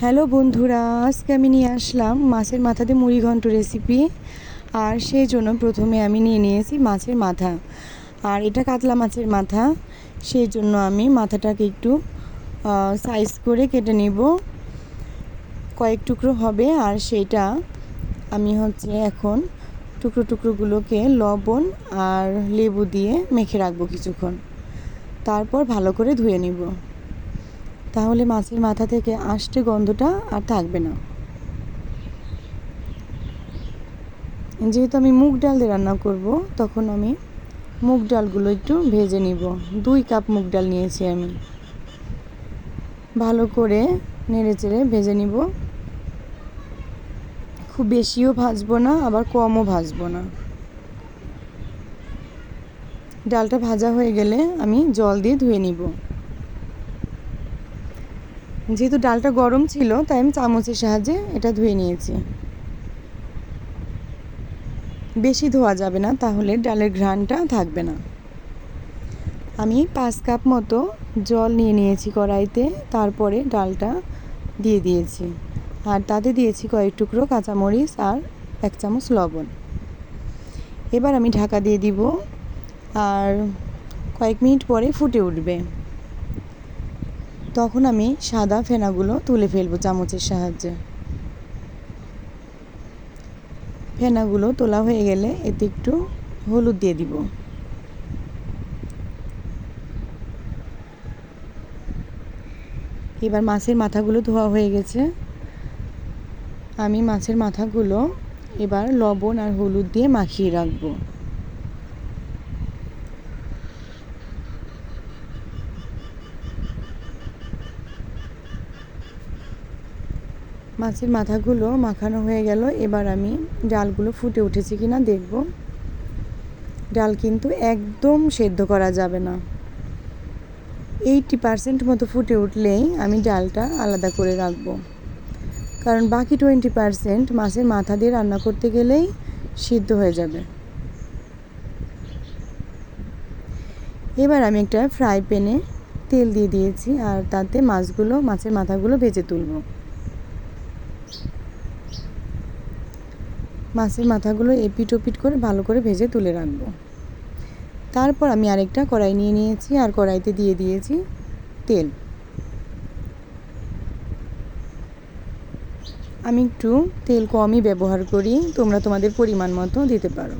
Hello বন্ধুরা, আজকে আমি নিয়ে আসলাম মাছের মাথাতে মুড়ি ঘন্ট রেসিপি আর সেই জন্য প্রথমে আমি নিয়ে নিয়েছি মাছের মাথা। আর এটা কাতলা মাছের মাথা, সেই জন্য আমি মাথাটাকে একটু সাইজ করে কেটে নেব। কয়েক টুকরো হবে, আর সেইটা আমি হচ্ছে এখন টুকরো টুকরোগুলোকে লবণ আর লেবু দিয়ে মেখে রাখব কিছুক্ষণ। তারপর ভালো করে ধুয়ে নিব। তাহলে মাছের মাথা থেকে আষ্টে গন্ধটা আর থাকবে না। যেহেতু আমি মুগ ডাল দিয়ে রান্না করব, তখন আমি মুগ ডালগুলো একটু ভেজে নিব। দুই কাপ মুগ ডাল নিয়েছি আমি। ভালো করে নেড়ে চেড়ে ভেজে নিব। খুব বেশিও ভাজবো না, আবার কমও ভাজবো না। ডালটা ভাজা হয়ে গেলে আমি জল দিয়ে ধুয়ে নিব। যেহেতু ডালটা গরম ছিল, তাই আমি চামচের সাহায্যে এটা ধুয়ে নিয়েছি। বেশি ধোয়া যাবে না, তাহলে ডালের ঘ্রাণটা থাকবে না। আমি পাঁচ কাপ মতো জল নিয়ে নিয়েছি কড়াইতে, তারপরে ডালটা দিয়ে দিয়েছি। আর তাতে দিয়েছি কয়েক টুকরো কাঁচামরিচ আর এক চামচ লবণ। এবার আমি ঢাকা দিয়ে দিব, আর কয়েক মিনিট পরে ফুটে উঠবে। তখন আমি সাদা ফেনাগুলো তুলে ফেলব চামচের সাহায্যে। ফেনাগুলো তোলা হয়ে গেলে এতে একটু হলুদ দিয়ে দিব। এবার মাছের মাথাগুলো ধোয়া হয়ে গেছে। আমি মাছের মাথাগুলো এবার লবণ আর হলুদ দিয়ে মাখিয়ে রাখব। মাছের মাথাগুলো মাখানো হয়ে গেল। এবার আমি ডালগুলো ফুটে উঠেছে কি না দেখব। ডাল কিন্তু একদম সেদ্ধ করা যাবে না। এইটি পারসেন্ট মতো ফুটে উঠলেই আমি ডালটা আলাদা করে রাখব। কারণ বাকি টোয়েন্টি পারসেন্ট মাছের মাথা দিয়ে রান্না করতে গেলেই সিদ্ধ হয়ে যাবে। এবার আমি একটা ফ্রাই প্যানে তেল দিয়ে দিয়েছি আর তাতে মাছগুলো, মাছের মাথাগুলো ভেজে তুলবো। মাছের মাথাগুলো এপিট ওপিট করে ভালো করে ভেজে তুলে রাখব। তারপর আমি আরেকটা কড়াই নিয়ে নিয়েছি, আর কড়াইতে দিয়ে দিয়েছি তেল। আমি একটু তেল কমই ব্যবহার করি, তোমরা তোমাদের পরিমাণ মতো দিতে পারো।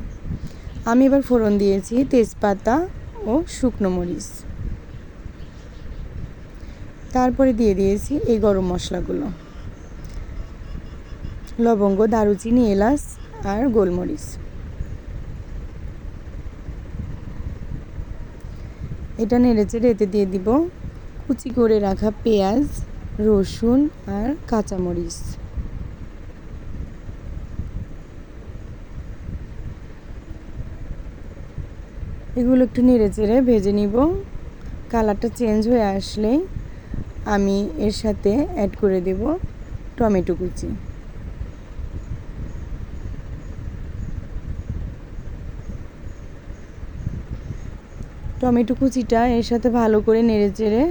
আমি এবার ফোড়ন দিয়েছি তেজপাতা ও শুকনো মরিচ। তারপরে দিয়ে দিয়েছি এই গরম মশলাগুলো। লবঙ্গ, দারুচিনি, এলাচ আর গোলমরিচ। এটা নেড়েচেড়ে এতে দিয়ে দিব কুচি করে রাখা পেঁয়াজ, রসুন আর কাঁচামরিচ। এগুলো একটু নেড়ে চেড়ে ভেজে নিব। কালারটা চেঞ্জ হয়ে আসলে আমি এর সাথে অ্যাড করে দেব টমেটো কুচি। টমেটো কুচিটা এর সাথে ভালো করে নেড়ে চেড়ে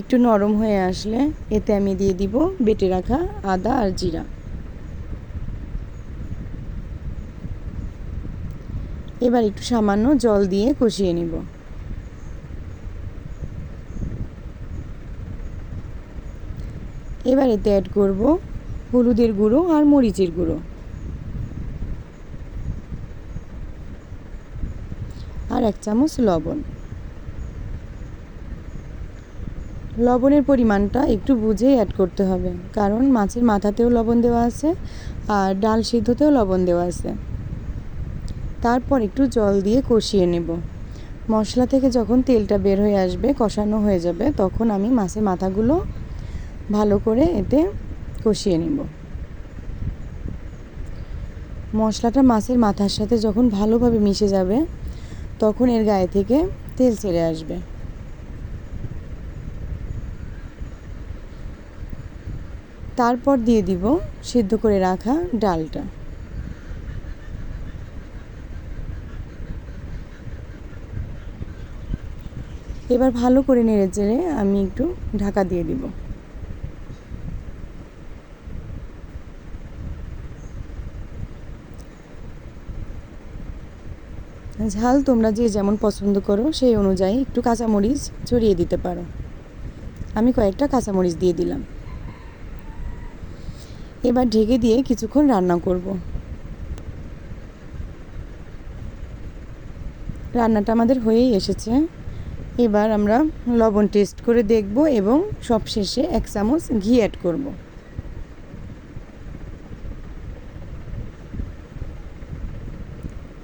একটু নরম হয়ে আসলে এতে আমি দিয়ে দিব বেটে রাখা আদা আর জিরা। এবার একটু সামান্য জল দিয়ে কষিয়ে নিব। এবার এতে অ্যাড করব হলুদের গুঁড়ো আর মরিচের গুঁড়ো। আর এক চামচ লবণ। লবণের পরিমাণটা একটু বুঝেই অ্যাড করতে হবে, কারণ মাছের মাথাতেও লবণ দেওয়া আছে আর ডাল সিদ্ধতেও লবণ দেওয়া আছে। তারপর একটু জল দিয়ে কষিয়ে নেব। মশলা থেকে যখন তেলটা বের হয়ে আসবে, কষানো হয়ে যাবে, তখন আমি মাছের মাথাগুলো ভালো করে এতে কষিয়ে নেব। মশলাটা মাছের মাথার সাথে যখন ভালোভাবে মিশে যাবে তখন এর গায়ে থেকে তেল ছেড়ে আসবে। তারপর দিয়ে দিব সিদ্ধ করে রাখা ডালটা। এবার ভালো করে নেড়ে চেড়ে আমি একটু ঢাকা দিয়ে দিব। ঝাল তোমরা যে যেমন পছন্দ করো, সেই অনুযায়ী একটু কাঁচামরিচ ছড়িয়ে দিতে পারো। আমি কয়েকটা কাঁচামরিচ দিয়ে দিলাম। এবার ঢেকে দিয়ে কিছুক্ষণ রান্না করব। রান্নাটা আমাদের হয়েই এসেছে। এবার আমরা লবণ টেস্ট করে দেখব এবং সবশেষে এক চামচ ঘি অ্যাড করব।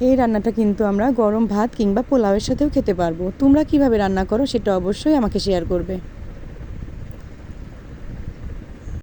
এই রান্নাটা কিন্তু আমরা গরম ভাত কিংবা পোলাওয়ের সাথেও খেতে পারব। তোমরা কীভাবে রান্না করো সেটা অবশ্যই আমাকে শেয়ার করবে।